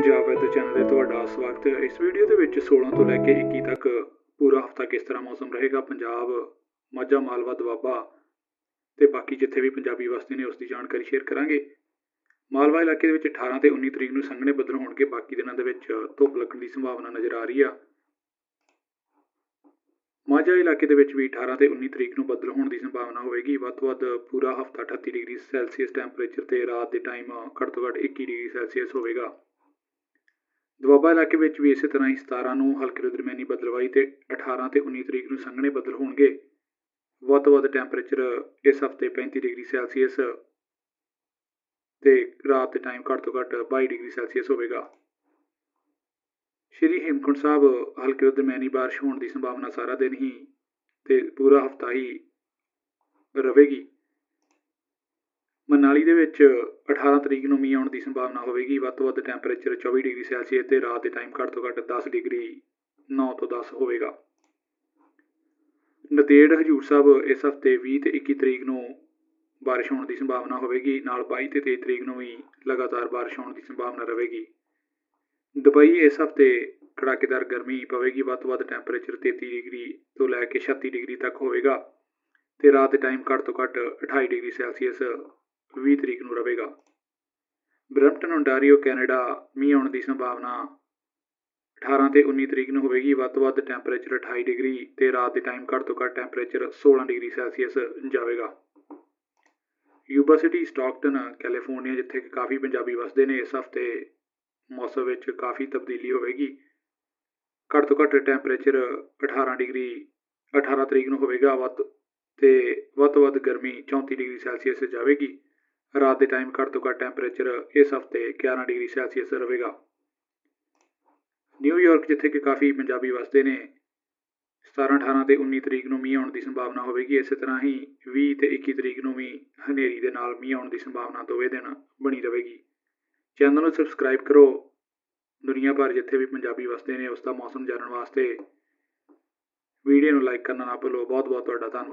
Punjab weather channel ਤੇ ਤੁਹਾਡਾ ਸਵਾਗਤ ਹੈ। ਇਸ ਵੀਡੀਓ ਦੇ ਵਿੱਚ 16 ਤੋਂ ਲੈ ਕੇ 21 ਤੱਕ ਪੂਰਾ ਹਫਤਾ ਕਿਸ ਤਰ੍ਹਾਂ ਮੌਸਮ ਰਹੇਗਾ, ਪੰਜਾਬ, ਮਾਝਾ, ਮਾਲਵਾ, ਦੁਆਬਾ ਤੇ ਬਾਕੀ ਜਿੱਥੇ ਵੀ ਪੰਜਾਬੀ ਵਸਦੇ ਨੇ ਉਸ ਦੀ ਜਾਣਕਾਰੀ ਸ਼ੇਅਰ ਕਰਾਂਗੇ। ਮਾਲਵਾ ਇਲਾਕੇ ਦੇ ਵਿੱਚ 18 ਤੇ 19 ਤਰੀਕ ਨੂੰ ਸੰਘਣੇ ਬੱਦਲ ਹੋਣਗੇ, ਬਾਕੀ ਦਿਨਾਂ ਦੇ ਵਿੱਚ ਧੁੱਪ ਲੱਗਣ ਦੀ ਸੰਭਾਵਨਾ ਨਜ਼ਰ ਆ ਰਹੀ ਆ। ਮਾਝਾ ਇਲਾਕੇ ਦੇ ਵਿੱਚ ਵੀ 18 ਤੇ 19 ਤਰੀਕ ਨੂੰ ਬੱਦਲ ਹੋਣ ਦੀ ਸੰਭਾਵਨਾ ਹੋਵੇਗੀ। ਵੱਧ ਤੋਂ ਵੱਧ ਪੂਰਾ ਹਫਤਾ 38 ਡਿਗਰੀ ਸੈਲਸੀਅਸ ਟੈਂਪਰੇਚਰ ਤੇ ਰਾਤ ਦੇ ਟਾਈਮ ਘੱਟ ਤੋਂ ਘੱਟ 21 ਡਿਗਰੀ ਸੈਲਸੀਅਸ ਹੋਵੇਗਾ। ਦੁਆਬਾ ਇਲਾਕੇ ਵਿੱਚ ਵੀ ਇਸੇ ਤਰ੍ਹਾਂ ਹੀ 17 ਨੂੰ ਹਲਕੀ ਤੋਂ ਦਰਮਿਆਨੀ ਬਦਲਵਾਈ ਤੇ 18 ਤੇ 19 ਤਰੀਕ ਨੂੰ ਸੰਘਣੇ ਬੱਦਲ ਹੋਣਗੇ। ਵੱਧ ਤੋਂ ਵੱਧ ਟੈਂਪਰੇਚਰ ਇਸ ਹਫ਼ਤੇ 35 ਡਿਗਰੀ ਸੈਲਸੀਅਸ ਤੇ ਰਾਤ ਦੇ ਟਾਈਮ ਘੱਟ ਤੋਂ ਘੱਟ 22 ਡਿਗਰੀ ਸੈਲਸੀਅਸ ਹੋਵੇਗਾ। ਸ਼੍ਰੀ ਹੇਮਕੁੰਟ ਸਾਹਿਬ, ਹਲਕੀ ਤੋਂ ਦਰਮਿਆਨੀ ਬਾਰਿਸ਼ ਹੋਣ ਦੀ ਸੰਭਾਵਨਾ ਸਾਰਾ ਦਿਨ ਹੀ ਤੇ ਪੂਰਾ ਹਫਤਾ ਹੀ ਰਹੇਗੀ ਮਨਾਲੀ ਦੇ ਵਿੱਚ 18 ਤਰੀਕ ਨੂੰ ਮੀਂਹ ਆਉਣ ਦੀ ਸੰਭਾਵਨਾ ਹੋਵੇਗੀ। ਵੱਧ ਤੋਂ ਵੱਧ ਟੈਂਪਰੇਚਰ 24 ਡਿਗਰੀ ਸੈਲਸੀਅਸ ਤੇ ਰਾਤ ਦੇ ਟਾਈਮ ਘੱਟ ਤੋਂ ਘੱਟ 10 ਡਿਗਰੀ 9 ਤੋਂ 10 ਹੋਵੇਗਾ। ਨਦੇੜ ਹਜੂਰ ਸਾਹਿਬ ਇਸ ਹਫ਼ਤੇ 20 ਤੇ 21 ਤਰੀਕ ਨੂੰ ਬਾਰਿਸ਼ ਹੋਣ ਦੀ ਸੰਭਾਵਨਾ ਹੋਵੇਗੀ। ਨਾਲ 22 ਤੇ 23 ਤਰੀਕ ਨੂੰ ਵੀ ਲਗਾਤਾਰ ਬਾਰਿਸ਼ ਹੋਣ ਦੀ ਸੰਭਾਵਨਾ ਰਹੇਗੀ। ਦੁਬਈ ਇਸ ਹਫ਼ਤੇ ਕੜਾਕੇਦਾਰ ਗਰਮੀ ਪਵੇਗੀ। ਵੱਧ ਤੋਂ ਵੱਧ ਟੈਂਪਰੇਚਰ 33 ਡਿਗਰੀ ਤੋਂ ਲੈ ਕੇ 36 ਡਿਗਰੀ ਤੱਕ ਹੋਵੇਗਾ ਤੇ ਰਾਤ ਦੇ ਟਾਈਮ ਘੱਟ ਤੋਂ ਘੱਟ 28 ਡਿਗਰੀ ਸੈਲਸੀਅਸ 20 ਤਰੀਕ ਨੂੰ ਰਹੇਗਾ। ਬਰੈਂਪਟਨ ਓਨਟਾਰੀਓ ਕੈਨੇਡਾ, ਮੀਂਹ ਆਉਣ ਦੀ ਸੰਭਾਵਨਾ 18 ਤੇ 19 ਤਰੀਕ ਨੂੰ ਹੋਵੇਗੀ। ਵੱਧ ਤੋਂ ਵੱਧ ਟੈਂਪਰੇਚਰ 28 ਡਿਗਰੀ ਤੇ ਰਾਤ ਦੇ ਟਾਈਮ ਘੱਟ ਤੋਂ ਘੱਟ ਟੈਂਪਰੇਚਰ 16 ਡਿਗਰੀ ਸੈਲਸੀਅਸ ਜਾਵੇਗਾ। ਯੂਬਾ ਸਿਟੀ, ਸਟਾਕਟਨ, ਕੈਲੀਫੋਰਨੀਆ, ਜਿੱਥੇ ਕਿ ਕਾਫੀ ਪੰਜਾਬੀ ਵਸਦੇ ਨੇ, ਇਸ ਹਫ਼ਤੇ ਮੌਸਮ ਵਿੱਚ ਕਾਫੀ ਤਬਦੀਲੀ ਹੋਵੇਗੀ। ਘੱਟ ਤੋਂ ਘੱਟ ਟੈਂਪਰੇਚਰ 18 ਡਿਗਰੀ 18 ਤਰੀਕ ਨੂੰ ਹੋਵੇਗਾ। ਵੱਧ ਤੇ ਵੱਧ ਤੋਂ ਵੱਧ ਗਰਮੀ 34 ਡਿਗਰੀ ਸੈਲਸੀਅਸ ਜਾਵੇਗੀ। ਰਾਤ ਦੇ ਟਾਈਮ ਘੱਟ ਤੋਂ ਘੱਟ ਟੈਂਪਰੇਚਰ ਇਸ ਹਫ਼ਤੇ 11 ਡਿਗਰੀ ਸੈਲਸੀਅਸ ਰਹੇਗਾ। ਨਿਊਯਾਰਕ ਜਿੱਥੇ ਕਿ ਕਾਫੀ ਪੰਜਾਬੀ ਵਸਦੇ ਨੇ 17 18 ਤੇ 19 ਤਰੀਕ ਨੂੰ ਮੀਂਹ ਆਉਣ ਦੀ ਸੰਭਾਵਨਾ ਹੋਵੇਗੀ। ਇਸੇ ਤਰ੍ਹਾਂ ਹੀ 20 ਤੇ 21 ਤਰੀਕ ਨੂੰ ਵੀ ਹਨੇਰੀ ਦੇ ਨਾਲ ਮੀਂਹ ਆਉਣ ਦੀ ਸੰਭਾਵਨਾ ਦੋਵੇਂ ਦਿਨ ਬਣੀ ਰਹੇਗੀ। ਚੈਨਲ ਨੂੰ ਸਬਸਕ੍ਰਾਈਬ ਕਰੋ। ਦੁਨੀਆ ਭਰ ਜਿੱਥੇ ਵੀ ਪੰਜਾਬੀ ਵਸਦੇ ਨੇ, ਉਸ ਦਾ ਮੌਸਮ ਜਾਣਨ ਵਾਸਤੇ ਵੀਡੀਓ ਨੂੰ ਲਾਈਕ ਕਰਨਾ ਨਾ ਭੁੱਲੋ। ਬਹੁਤ ਬਹੁਤ ਤੁਹਾਡਾ ਧੰਨਵਾਦ।